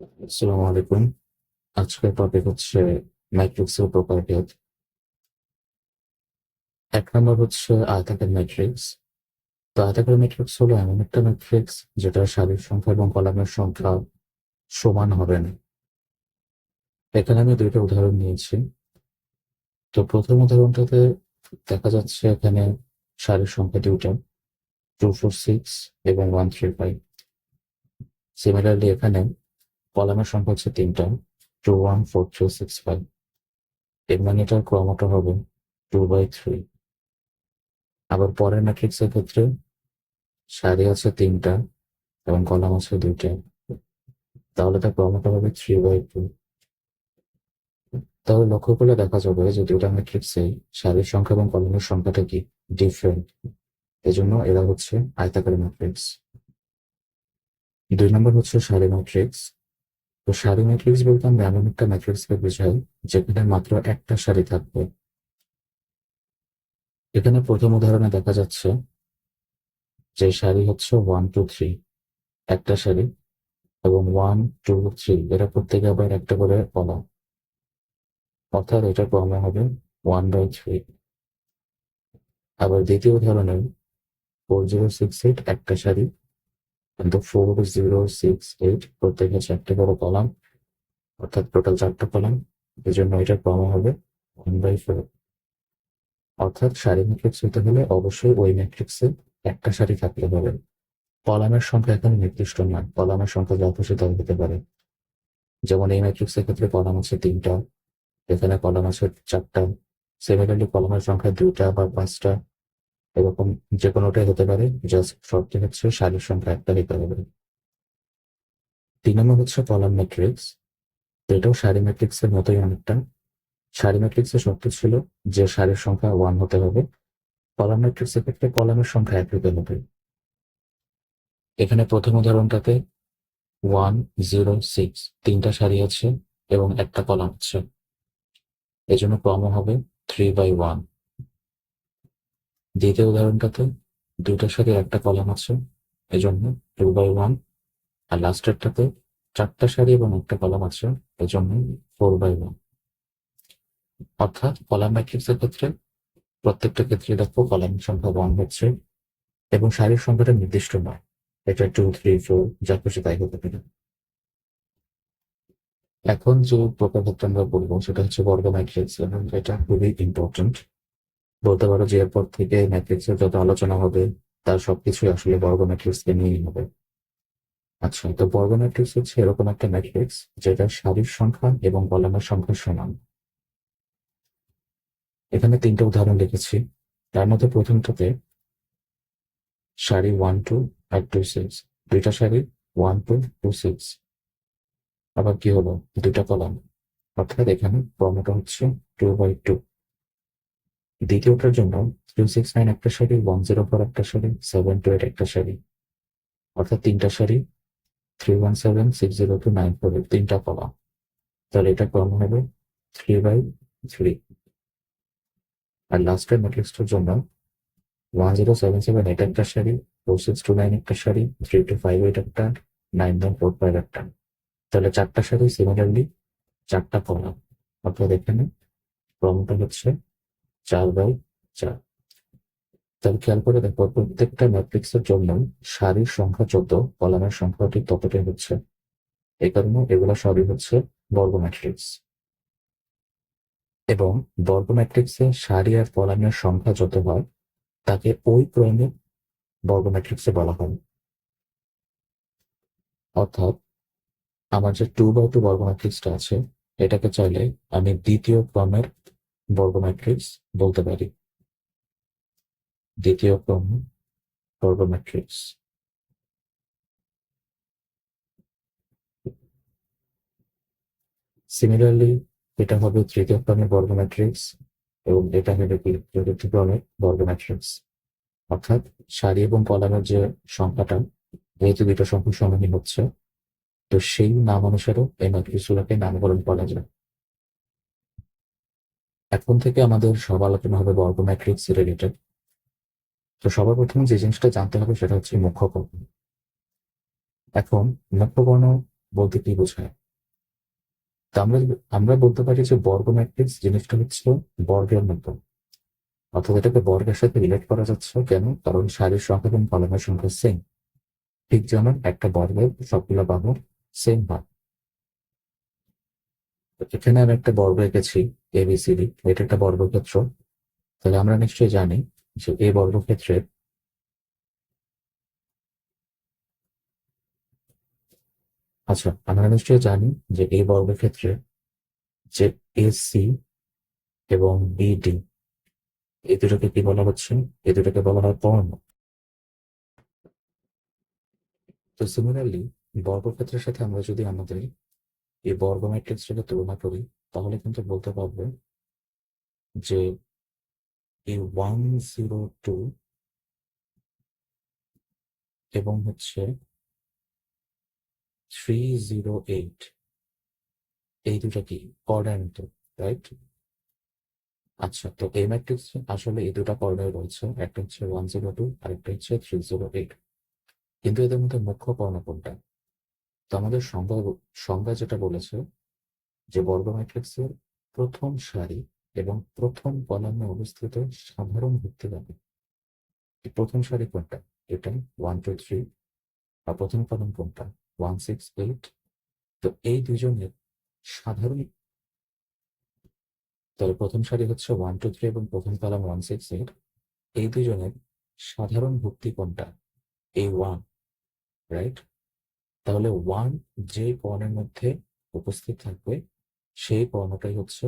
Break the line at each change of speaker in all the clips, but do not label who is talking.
আসসালামু আলাইকুম। আজকের টপিক হচ্ছে ম্যাট্রিক্সের প্রপার্টি এক নম্বর হচ্ছে আয়তাকার ম্যাট্রিক্স তো আয়তাকার ম্যাট্রিক্স হলো এমন একটা ম্যাট্রিক্স যেটা সারির সংখ্যা এবং কলামের সংখ্যা সমান হবে না। এখানে আমি দুইটা উদাহরণ নিয়েছি। তো প্রথম উদাহরণটাতে দেখা যাচ্ছে এখানে সারির সংখ্যা দুইটা টু ফোর সিক্স এবং ওয়ান থ্রি ফাইভ সিমিলারলি এখানে কলামের সংখ্যা হচ্ছে তিনটা। Two one four three six five এর মানে এটার ক্রমটা হবে টু বাই থ্রি আবার পরের ম্যাট্রিক্সের ক্ষেত্রে সারি আছে তিনটা এবং কলাম আছে দুইটা। তাহলে তার ক্রমটা হবে থ্রি বাই টু তাহলে লক্ষ্য করলে দেখা যাবে যে দুটা ম্যাট্রিক্সে সারির সংখ্যা এবং কলমের সংখ্যাটা কি ডিফারেন্ট এজন্য এরা হচ্ছে আয়তাকার ম্যাট্রিক্স দুই নম্বর হচ্ছে সারি ম্যাট্রিক্স তো সারি ম্যাট্রিক্স বলতে আমরা এমন একটা ম্যাট্রিক্সকে বোঝাই যেখানে মাত্র একটা সারি থাকবে। এখানে প্রথম উদাহরণে দেখা যাচ্ছে যে সারি হচ্ছে ওয়ান টু থ্রি একটা সারি এবং ওয়ান টু থ্রি এরা প্রত্যেকে আবার একটা করে কলাম অর্থাৎ এটা ক্রমে হবে ওয়ান বাই থ্রি আবার দ্বিতীয় উদাহরণে ফোর জিরো সিক্স এইট একটা সারি কিন্তু ফোর জিরো সিক্স এইট প্রত্যেকে চারটে করে কলাম, অর্থাৎ টোটাল চারটা কলাম এই জন্য এটার ক্রম হবে ওয়ান বাই ফোর অর্থাৎ সারি ম্যাট্রিক্স হতে হলে অবশ্যই ওই ম্যাট্রিক্সে একটা সারি থাকতে হবে। কলামের সংখ্যা এখানে নির্দিষ্ট নয় কলামের সংখ্যা যা খুশি হতে পারে। যেমন এই ম্যাট্রিক্সের ক্ষেত্রে কলাম আছে তিনটা, এখানে কলাম আছে চারটা সিমিলারলি কলামের সংখ্যা দুইটা বা পাঁচটা এরকম যে কোনোটাই হতে পারে জাস্ট শর্তটি হচ্ছে সারির সংখ্যা একটা হতে হবে। তিন নম্বর হচ্ছে কলাম ম্যাট্রিক্স এটাও সারি ম্যাট্রিক্সের মতোই অনেকটা। সারি ম্যাট্রিক্সের শর্ত ছিল যে সারির সংখ্যা ওয়ান হতে হবে। কলাম ম্যাট্রিক্সের ক্ষেত্রে কলামের সংখ্যা এক হতে হবে। এখানে প্রথম উদাহরণটাতে ওয়ান জিরো সিক্স তিনটা সারি আছে এবং একটা কলাম আছে। এজন্য ক্রম হবে থ্রি বাই ওয়ান দ্বিতীয় উদাহরণটাতে দুইটা সারি একটা কলাম আছে, এজন্য টু বাই ওয়ান আর লাস্টেরটাতে চারটা সারি এবং একটা কলাম আছে, এজন্য ফোর বাই ওয়ান অর্থাৎ কলাম ম্যাট্রিক্সের ক্ষেত্রে, প্রত্যেকটা ক্ষেত্রে দেখো কলামের সংখ্যা ওয়ান হচ্ছে, এবং সারির সংখ্যাটা নির্দিষ্ট নয়। এটা টু থ্রি ফোর যা খুশি তাই হতে পারে। এখন যে প্রকারভেদটা আমরা বলব, সেটা হচ্ছে বর্গ ম্যাট্রিক্স এবং এটা খুবই ইম্পর্টেন্ট বলতে পারো যে এরপর থেকে ম্যাট্রিক্সের যত আলোচনা হবে, তার সবকিছুই আসলে বর্গ ম্যাট্রিক্সকে নিয়েই হবে। আচ্ছা তো বর্গ ম্যাট্রিক্স হচ্ছে এরকম একটা ম্যাট্রিক্স যেটা সারির সংখ্যা এবং কলামের সংখ্যা সমান। এখানে তিনটা উদাহরণ লিখেছি। তার মধ্যে প্রথমটাতে সারি ওয়ান টু আর টু সিক্স দুইটা সারি ওয়ান টু টু সিক্স আবার কি হলো? দুইটা কলাম। অর্থাৎ এখানে ক্রমটা হচ্ছে টু বাই টু দ্বিতীয়টার জন্য টু সিক্স নাইন একটা সারি ওয়ান জিরো ফোর একটা সারি সেভেন টু এইট একটা সারি অর্থাৎ তিনটা সারি three one seven six zero two nine four eight তিনটা কলাম। তাহলে এটা ক্রম হবে থ্রি বাই থ্রি আর লাস্টের ম্যাট্রিক্সটার জন্য one zero seven seven eight একটা সারি ফোর সিক্স টু নাইন একটা সারি থ্রি টু ফাইভ এইট একটা নাইন ওয়ান ফোর ফাইভ একটা। তাহলে চারটা সারি সিমিলারলি চারটা কলাম। অর্থাৎ এখানে ক্রমটা হচ্ছে চার বাই চার। তাহলে খেয়াল করে দেখো, প্রত্যেকটা ম্যাট্রিক্সের জন্য সারির সংখ্যা যত কলামের সংখ্যা ঠিক ততটাই হচ্ছে। এই কারণে এগুলো সবই হচ্ছে বর্গ ম্যাট্রিক্স এবং বর্গ ম্যাট্রিক্সে সারি আর কলামের সংখ্যা যত হয়, তাকে ওই ক্রমে বর্গ ম্যাট্রিক্সে বলা হয়। অর্থাৎ আমার যে টু বাই টু বর্গ ম্যাট্রিক্সটা আছে, এটাকে চাইলে আমি দ্বিতীয় ক্রমের বর্গ ম্যাট্রিক্স বলতে পারি। দ্বিতীয় ক্রম, বর্গ ম্যাট্রিক্স। সিমিলারলি এটা হবে তৃতীয় ক্রমের বর্গ ম্যাট্রিক্স এবং এটা হবে কি? চতুর্থ ক্রমের বর্গ ম্যাট্রিক্স। অর্থাৎ সারি এবং কলামের যে সংখ্যাটা, যেহেতু দুটো সংখ্যা সমানই হচ্ছে, তো সেই নাম অনুসারে এই ম্যাট্রিক্সগুলোকে নামকরণ করা যায়। এখন থেকে আমাদের সব আলোচনা হবে বর্গ ম্যাট্রিক্স রিলেটেড তো সবার প্রথমে যে জিনিসটা জানতে হবে সেটা হচ্ছে মুখ্য কর্ণ। এখন মুখ্য বর্ণ বলতে কি বোঝায়? তা আমরা আমরা বলতে পারি যে বর্গ ম্যাট্রিক্স জিনিসটা হচ্ছে বর্গের মতো। অর্থাৎ এটাকে বর্গের সাথে রিলেট করা যাচ্ছে। কেন? কারণ সারির সংখ্যা এবং কলমের সংখ্যা সেম ঠিক যেমন একটা বর্গের সবগুলো বাহু। সেম হয় এখানে আমি একটা বর্গ এঁকেছি। এবিসিডি এটা একটা বর্গক্ষেত্র। তাহলে আমরা নিশ্চয়ই জানি যে এই বর্গক্ষেত্রের আচ্ছা আমরা নিশ্চয়ই জানি যে এই বর্গক্ষেত্রে যে এসি এবং বিডি এই দুটোকে কি বলা হচ্ছে? এই দুটোকে বলা হয় কর্ণ তো সিমিলারলি বর্গক্ষেত্রের সাথে আমরা যদি আমাদের এই বর্গ ম্যাট্রিক্সটাকে তুলনা করি তাহলে কিন্তু বলতে পারব যে এই ওয়ান জিরো টু এবং হচ্ছে থ্রি জিরো এইট এই দুটো কি কর্ডার রাইট আচ্ছা তো এই ম্যাট্রিক্স আসলে এই দুটো কর্নার রয়েছে, একটা হচ্ছে ওয়ান জিরো টু আর একটা হচ্ছে থ্রি জিরো এইট কিন্তু এদের মধ্যে মুখ্য কর্ণ কোনটা? তো আমাদের সংজ্ঞা সংজ্ঞা যেটা বলেছে যে বর্গ ম্যাট্রিক্সের প্রথম সারি এবং প্রথম কলামে অবস্থিত সাধারণ ভিত্তি লাগে এই প্রথম সারি কোনটা? এটা ওয়ান টু থ্রি বা প্রথম কলাম কোনটা? ওয়ান সিক্স এইট তো এই দুজনের সাধারণ তাহলে প্রথম সারি হচ্ছে ওয়ান টু থ্রি এবং প্রথম কলাম ওয়ান সিক্স এইট এই দুজনের সাধারণ ভুক্তি কোনটা? এই ওয়ান রাইট তাহলে ওয়ান যে কর্ণের মধ্যে উপস্থিত থাকবে সেই কর্ণটাই হচ্ছে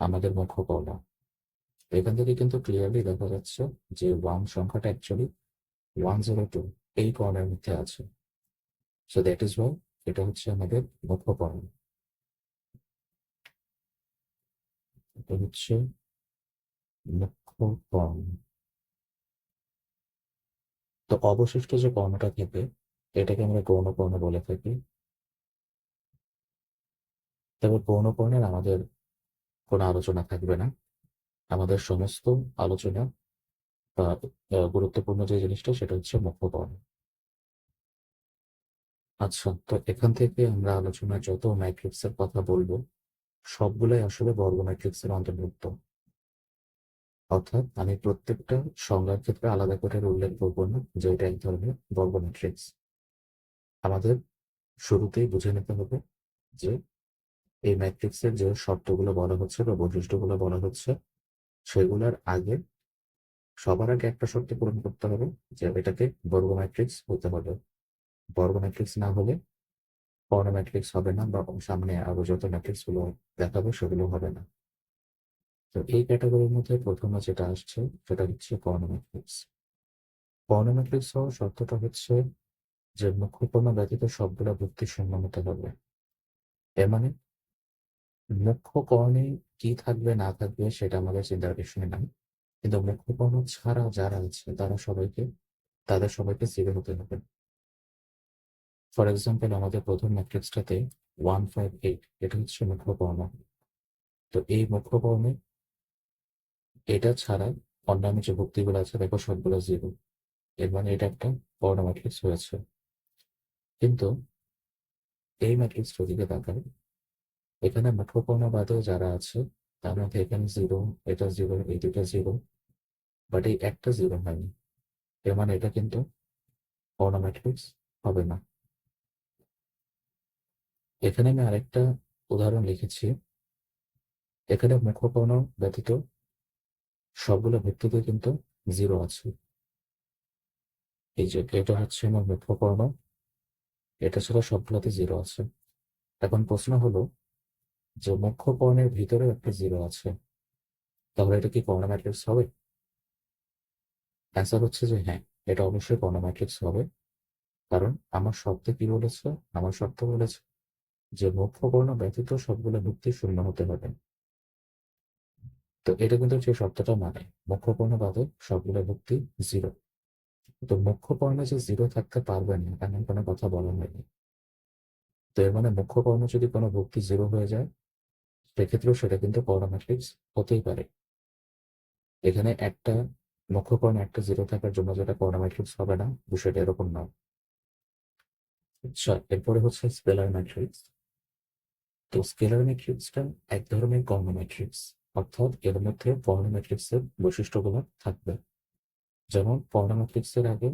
আমাদের মুখ্য কর্ণ এখান থেকে কিন্তু ক্লিয়ারলি দেখা যাচ্ছে যে ওয়ান সংখ্যাটা অ্যাকচুয়ালি ওয়ান জিরো টু এই কর্ণের মধ্যে আছে। সো দ্যাট ইজ ওয়াই এটা হচ্ছে আমাদের মুখ্য কর্ণ এটা হচ্ছে মুখ্য কর্ণ তো অবশিষ্ট যে কর্ণটা থাকে, এটাকে আমরা গৌণ কর্ণ বলে থাকি। তবে গৌণ কর্ণের আমাদের কোনো আলোচনা থাকবে না। আমাদের সমস্ত আলোচনা বা গুরুত্বপূর্ণ যে জিনিসটা সেটা হচ্ছে মুখ্য কর্ণ আচ্ছা তো এখান থেকে আমরা আলোচনায় যত ম্যাট্রিক্সের কথা বলব, সবগুলাই আসলে বর্গ ম্যাট্রিক্সের অন্তর্ভুক্ত। অর্থাৎ আমি প্রত্যেকটা সংজ্ঞার ক্ষেত্রে আলাদা করে উল্লেখ করব না যে এটা এক ধরনের বর্গ ম্যাট্রিক্স আমাদের শুরুতেই বুঝে নিতে হবে যে এই ম্যাট্রিক্সের যে শর্তগুলো বলা হচ্ছে বা বৈশিষ্ট্যগুলো বলা হচ্ছে, সেগুলোর আগে সবার আগে একটা শর্ত পূরণ করতে হবে যে এটাকে বর্গ ম্যাট্রিক্স হতে হবে। বর্গ ম্যাট্রিক্স না হলে কর্ণ ম্যাট্রিক্স হবে না বা সামনে আরও যত ম্যাট্রিক্সগুলো দেখাবো সেগুলো হবে না। তো এই ক্যাটাগরির মধ্যে প্রথমে যেটা আসছে সেটা হচ্ছে কর্ণ ম্যাট্রিক্স কর্ণ ম্যাট্রিক্স হওয়ার শর্তটা হচ্ছে যে মুখ্য কর্ণ ব্যতীত সবগুলো ভুক্তি শূন্য হতে হবে। এর মানে মুখ্য কর্ণে কি থাকবে, না থাকবে সেটা আমাদের চিন্তার বিষয় নাই কিন্তু মুখ্য কর্ণ ছাড়া যারা আছে, তারা সবাইকে, তাদের সবাইকে জিরো হতে হবে। ফর এক্সাম্পল আমাদের প্রথম ম্যাট্রিক্সটাতে ওয়ান ফাইভ এইট এটা হচ্ছে মুখ্য কর্ণ তো এই মুখ্য কর্ণে এটা ছাড়া অন্যান্য যে ভুক্তিগুলো আছে, দেখো সবগুলো জিরো এর মানে এটা একটা কর্ণ ম্যাট্রিক্স হয়েছে। কিন্তু এই ম্যাট্রিক্সটার দিকে তাকাই এখানে মুঠোপূর্ণ বাদেও যারা আছে, তার মধ্যে এখানে জিরো এটা জিরো এই দুটা জিরো বাট এই একটা জিরো হয়নি। এর মানে এটা কিন্তু কর্ণ ম্যাট্রিক্স হবে না। এখানে আমি আরেকটা উদাহরণ লিখেছি। এখানে মুখকর্ণ ব্যতীত সবগুলো ভিত্তিতে কিন্তু জিরো আছে। এই যে এটা হচ্ছে আমার মুখকর্ণ এটা ছাড়া সবগুলোতে জিরো আছে। এখন প্রশ্ন হলো যে মুখ্য কর্ণের ভিতরেও একটা জিরো আছে। তাহলে এটা কি কর্ণ ম্যাট্রিক্স হবে? অ্যান্সার হচ্ছে যে হ্যাঁ এটা অবশ্যই কর্ণ ম্যাট্রিক্স হবে। কারণ আমার শব্দে কি বলেছে? আমার শব্দ বলেছে যে মুখ্য কর্ণ ব্যতীত সবগুলো ভিত্তি শূন্য হতে হবে। তো এটা কিন্তু যে শব্দটা মানে মুখ্য কর্ণ বাদে সবগুলো ভিত্তি জিরো তো মুখ্য কর্ণে যে জিরো থাকতে পারবে না, এমন কোনো কথা বলা হয়নি। তো এর মানে মুখ্য কর্ণ যদি কোনো ভক্তি জিরো হয়ে যায় সেক্ষেত্রেও সেটা কিন্তু কর্ণ ম্যাট্রিক্স হতেই পারে। এখানে একটা মুখ্য কর্ণ একটা জিরো থাকার জন্য যেটা কর্ণ ম্যাট্রিক্স হবে না, বিষয়টা এরকম নয়। আচ্ছা এরপরে হচ্ছে স্কেলার ম্যাট্রিক্স তো স্কেলার ম্যাট্রিক্সটা এক ধরনের কর্ণ ম্যাট্রিক্স অর্থাৎ এর মধ্যে পর্ণ ম্যাট্রিক্সের বৈশিষ্ট্যগুলো থাকবে। যেমন পর্ণ ম্যাট্রিক্সের আগে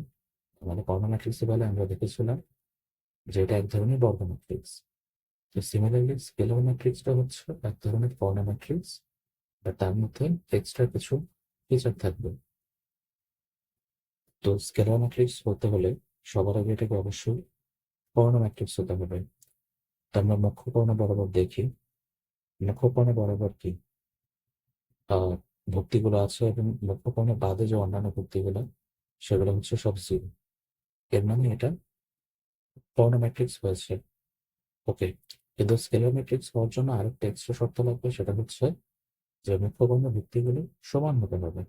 মানে পর্ণ ম্যাট্রিক্সের বেলা আমরা দেখেছিলাম যে এটা এক ধরনের বর্গ ম্যাট্রিক্স তো সিমিলারলি স্কেলার ম্যাট্রিক্সটা হচ্ছে এক ধরনের পর্ণ ম্যাট্রিক্স বা তার মধ্যে এক্সট্রা কিছু ফিচার থাকবে। তো স্কেলার ম্যাট্রিক্স হতে হলে সবার আগে এটাকে অবশ্যই পর্ণ ম্যাট্রিক্স হতে হবে। তো আমরা মুখ্য পর্ণ বরাবর দেখি। মুখ্য পর্ণ বরাবর কি? ভক্তিগুলো আছে এবং মুখ্য পর্ণের বাদে যে অন্যান্য ভক্তিগুলো, সেগুলো হচ্ছে সব জিরো এর মানে এটা পর্ণ ম্যাট্রিক্স হয়েছে। ওকে কিন্তু স্কেলার ম্যাট্রিক্স হওয়ার জন্য আরেকটা এক্সট্রা শর্ত লাগবে, সেটা হচ্ছে যে মুখ্য পর্ণ ভিত্তিগুলি সমান হতে হবে।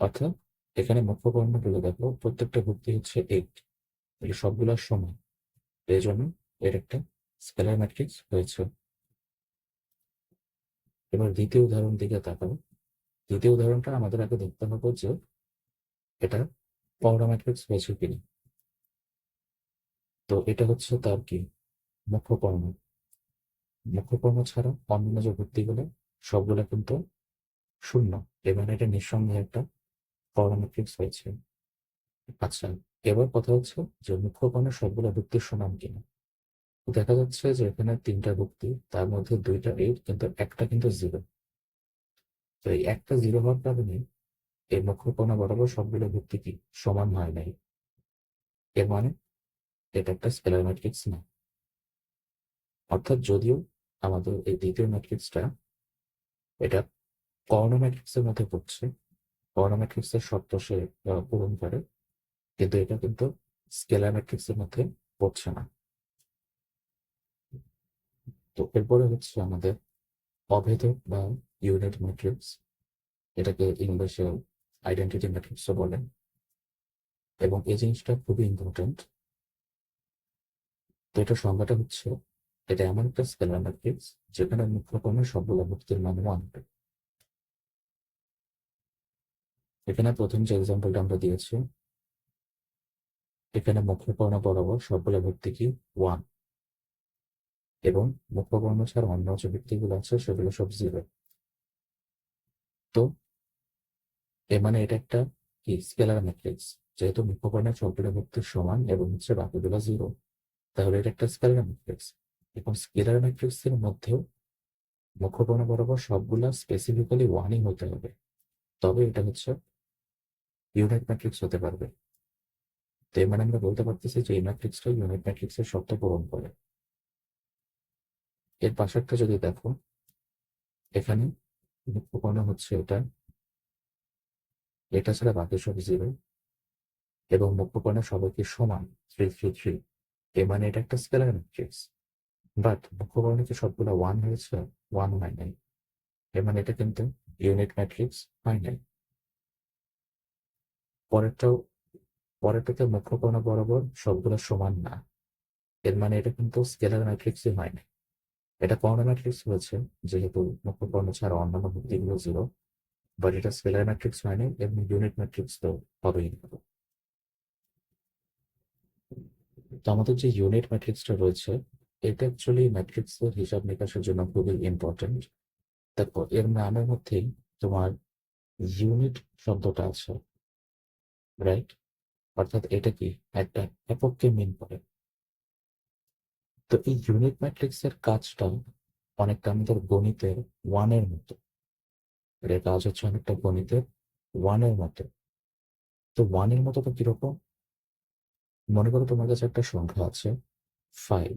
অর্থাৎ এখানে মুখ্য পর্ণগুলো দেখো, প্রত্যেকটা ভিত্তি হচ্ছে এইট এগুলো সবগুলো সমান। এই জন্য এর একটা স্কেলার ম্যাট্রিক্স হয়েছে। এবার দ্বিতীয় উদাহরণ দিকে তাকাও। দ্বিতীয় উদাহরণটা আমাদের আগে দেখতে হবে যে এটা পর্ণ ম্যাট্রিক্স হয়েছে কিনা। তো এটা হচ্ছে তার কি? মুখ্য পর্ণ মুখ্য পর্ণ ছাড়া অন্যান্য যে ভিত্তিগুলো সবগুলো কিন্তু শূন্য। এবার এটা নিঃসন্দেহে একটা পর্ণ হয়েছে। আচ্ছা এবার কথা হচ্ছে যে মুখ্য পর্ণের সবগুলো ভিত্তির সমান কিনা। দেখা যাচ্ছে যে এখানে তিনটা ভুক্তি তার মধ্যে দুইটা এইট কিন্তু একটা কিন্তু জিরো তো এই একটা জিরো হওয়ার কারণে এই মুখ্যপণা বরাবর সবগুলো ভুক্তি কি সমান হয় নাই? এর মানে এটা একটা স্কেলার ম্যাট্রিক্স না। অর্থাৎ যদিও আমাদের এই দ্বিতীয় ম্যাট্রিক্সটা এটা কর্ণ ম্যাট্রিক্সের মধ্যে পড়ছে, কর্ণ ম্যাট্রিক্সের শর্ত সে পূরণ করে, কিন্তু এটা কিন্তু স্কেলার ম্যাট্রিক্সের মধ্যে পড়ছে না। তো এরপরে হচ্ছে আমাদের অভেদক বা ইউনিট ম্যাট্রিক্স এটাকে ইংলিশে আইডেন্টিটি ম্যাট্রিক্সও বলেন এবং এই জিনিসটা খুবই ইম্পর্টেন্ট তো এটা সংজ্ঞাটা হচ্ছে এটা এমন একটা স্কেলার ম্যাট্রিক্স যেখানে মুখ্য ক্রমে সবগুলো ভুক্তির মান ওয়ান এখানে প্রথম যে এক্সাম্পলটা আমরা দিয়েছি, এখানে মুখ্য কর্ণ বরাবর সবগুলো ভুক্তি কি? ওয়ান এবং মুখ্য কর্ণ ছাড়া অন্য যে ভিত্তিগুলো আছে সেগুলো সব জিরো তো এ মানে এটা একটা কি? স্কেলার ম্যাট্রিক্স যেহেতু মুখ্য কর্ণের সবগুলো ভুক্তির সমান এবং হচ্ছে বাকিগুলো জিরো তাহলে এটা একটা স্কেলার ম্যাট্রিক্স এবং স্কেলার ম্যাট্রিক্স এর মধ্যেও মুখ্য বরাবর সবগুলা স্পেসিফিক্যালি ওয়ানই হতে হবে। তবে এটা হচ্ছে ইউনিট ম্যাট্রিক্স হতে পারবে। তো এর মানে আমরা বলতে পারতেছি যে এই ম্যাট্রিক্সটা ইউনিট ম্যাট্রিক্সের শর্ত পূরণ করে। এর পাশেরটা যদি দেখো, এখানে মুখ্যকর্ণ হচ্ছে এটা। এটা ছাড়া বাকি সব জিরো এবং মুখ্যকর্ণ সবাইকে সমান থ্রি থ্রি থ্রি এ মানে এটা একটা স্কেলার ম্যাট্রিক্স বাট মুখ্যকর্ণকে সবগুলো ওয়ান হয়েছে ওয়ান হয় নাই। এর মানে এটা কিন্তু ইউনিট ম্যাট্রিক্স হয় নাই। পরেরটাও, পরেরটাতে মুখ্যকর্ণ বরাবর সবগুলো সমান না। এর মানে এটা কিন্তু স্কেলার ম্যাট্রিক্সই হয় নাই। এটা কর্ণ ম্যাট্রিক্স হয়েছে, যেহেতু মুখ্য কর্ণ ছাড়া অন্যান্য ভিত্তিগুলো জিরো বাট এটা স্কেলার ম্যাট্রিক্স হয়নি এবং ইউনিট ম্যাট্রিক্স তো হবেই। না তো আমাদের যে ইউনিট ম্যাট্রিক্সটা রয়েছে এটা অ্যাকচুয়ালি ম্যাট্রিক্সের হিসাব নিকাশের জন্য খুবই ইম্পর্টেন্ট দেখো, এর নামের মধ্যেই তোমার ইউনিট শব্দটা আছে রাইট অর্থাৎ এটা কি? একটা এককে মিন করে। তো এই ইউনিট ম্যাট্রিক্সের কাজটা অনেকটা আমাদের গণিতের ওয়ানের মতো। এর কাজ হচ্ছে অনেকটা গণিতের ওয়ানের মতো। তো ওয়ানের মতো তো কীরকম? মনে করো তোমার কাছে একটা সংখ্যা আছে ফাইভ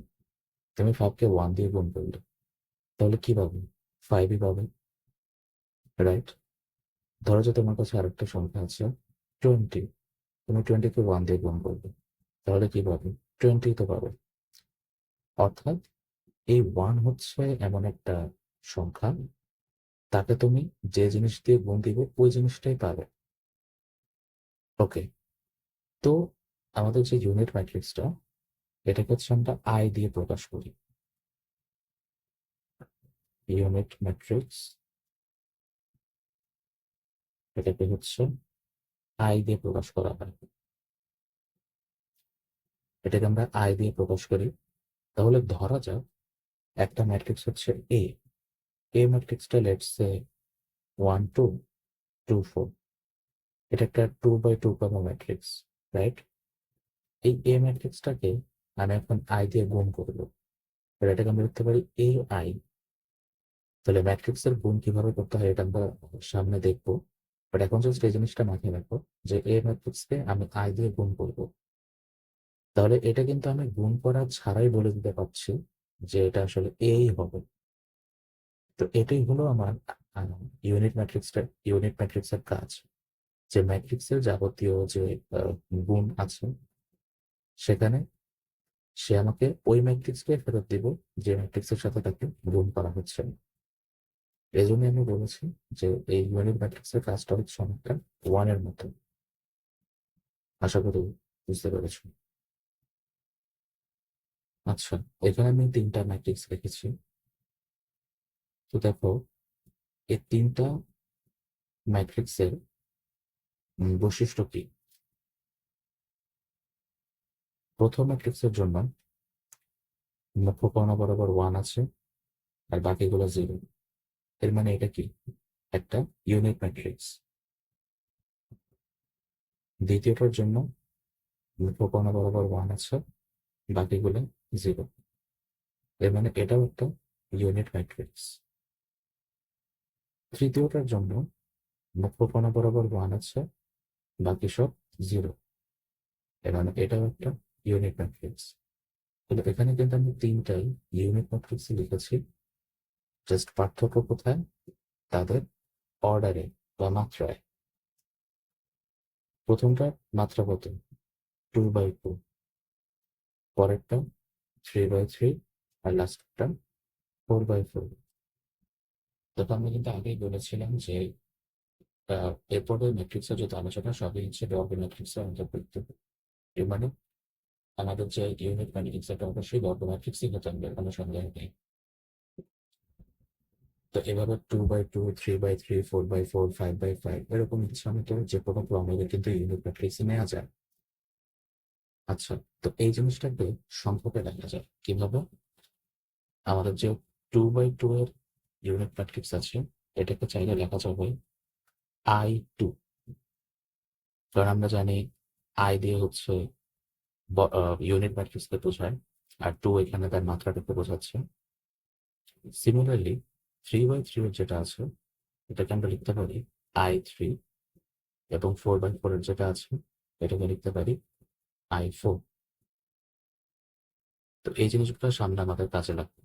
তুমি ফাইভকে ওয়ান দিয়ে গুণ করলে, তাহলে কি পাবে? ফাইভই পাবে রাইট ধরো যে তোমার কাছে আরেকটা সংখ্যা আছে টোয়েন্টি তুমি টোয়েন্টিকে ওয়ান দিয়ে গুণ করবে তাহলে কি পাবে? টোয়েন্টি তো পাবে। অর্থাৎ এই ওয়ান হচ্ছে এমন একটা সংখ্যা, তাকে তুমি যে জিনিস দিয়ে গুণ দিবে, ওই জিনিসটাই পাবে। ওকে তো আমাদের যে ইউনিট ম্যাট্রিক্সটা এটাকে হচ্ছে আমরা আই দিয়ে প্রকাশ করি। ইউনিট ম্যাট্রিক্স এটাকে হচ্ছে আই দিয়ে প্রকাশ করা হয়। এটাকে আমরা আই দিয়ে প্রকাশ করি। তাহলে ধরা যাক, একটা ম্যাট্রিক্স হচ্ছে A A ম্যাট্রিক্সটা let's say one two two four এটা একটা two by two comma matrix right এই এ ম্যাট্রিক্সটাকে আমি এখন আই দিয়ে গুণ করব। এবার এটাকে আমরা লিখতে পারি এ আই তাহলে ম্যাট্রিক্সের গুণ কীভাবে করতে হয় এটা আমরা সামনে দেখব। বাট এখন জাস্ট এই জিনিসটা মাথায় রাখব যে এ ম্যাট্রিক্সকে আমি আই দিয়ে গুণ করব। তাহলে এটা কিন্তু আমি গুণ করা ছাড়াই বলে দিতে পারছি যে এটা আসলে এই হবে। তো এটাই হলো আমার ইউনিট ম্যাট্রিক্সটা ইউনিট ম্যাট্রিক্সের কাজ। যে ম্যাট্রিক্সের যাবতীয় যে গুণ আছে, সেখানে সে আমাকে ওই ম্যাট্রিক্সকে ফেরত দিব, যে ম্যাট্রিক্সের সাথে তাকে গুণ করা হচ্ছে। এই জন্য আমি বলেছি যে এই ইউনিট ম্যাট্রিক্সের কাজটা হচ্ছে অনেকটা ওয়ানের মতো। আশা করি বুঝতে পেরেছ। আচ্ছা এখানে আমি তিনটা ম্যাট্রিক্স রেখেছি। তো দেখো, এই তিনটা ম্যাট্রিক্সের বৈশিষ্ট্য কি? প্রথম ম্যাট্রিক্সের জন্য মুখ্যকর্ণ বরাবর ওয়ান আছে আর বাকিগুলো জিরো এর মানে এটা কি? একটা ইউনিট ম্যাট্রিক্স দ্বিতীয়টার জন্য মুখ্যকর্ণ বরাবর ওয়ান আছে, বাকিগুলো জিরো এর মানে এটাও একটা ইউনিট ম্যাট্রিক্স তৃতীয়টার জন্য মুখ্যকর্ণ বরাবর ওয়ান আছে, বাকি সব জিরো এর মানে এটাও একটা ইউনিট ম্যাট্রিক্স কিন্তু এখানে কিন্তু আমি তিনটাই ইউনিট ম্যাট্রিক্স লিখেছি। জাস্ট পার্থক্য কোথায়? তাদের অর্ডারে বা মাত্রায়। প্রথমটা মাত্রা কত? টু বাই টু পরেরটা থ্রি বাই থ্রি আর লাস্টটা ফোর বাই ফোর তখন আমি কিন্তু আগেই বলেছিলাম যে এরপরে ম্যাট্রিক্সের যত আলোচনা, সবই হচ্ছে বর্গ ম্যাট্রিক্সের অন্তর্ভুক্ত। এর মানে আমাদের যে ইউনিট ম্যাট্রিক্স এটা অবশ্যই বর্গ ফিক্সিং হতে হবে কোনো সন্দেহ নেই। তো এভাবে two by two three by three four by four five by five এরকম ইচ্ছা যে কোনো ক্রমে কিন্তু ইউনিট ম্যাট্রিক্সে নেওয়া যায়। আচ্ছা তো এই জিনিসটাকে সংক্ষেপে দেখা যায় কীভাবে আমাদের যে টু বাই টু এর ইউনিট ম্যাট্রিক্স আছে, এটাকে চাইলে লেখা যাবে আই টু কারণ আমরা জানি আই দিয়ে হচ্ছে ইউনিট ম্যাট্রিক্সকে বোঝায় আর টু এখানে তার মাত্রাটাকে বোঝাচ্ছে। সিমিলারলি থ্রি বাই থ্রি যেটা আছে, এটাকে আমরা লিখতে পারি আই থ্রি এবং ফোর বাই ফোর এর যেটা আছে, এটাকে লিখতে পারি আই ফোর তো এই জিনিসগুলো সামনে আমাদের কাজে লাগবে।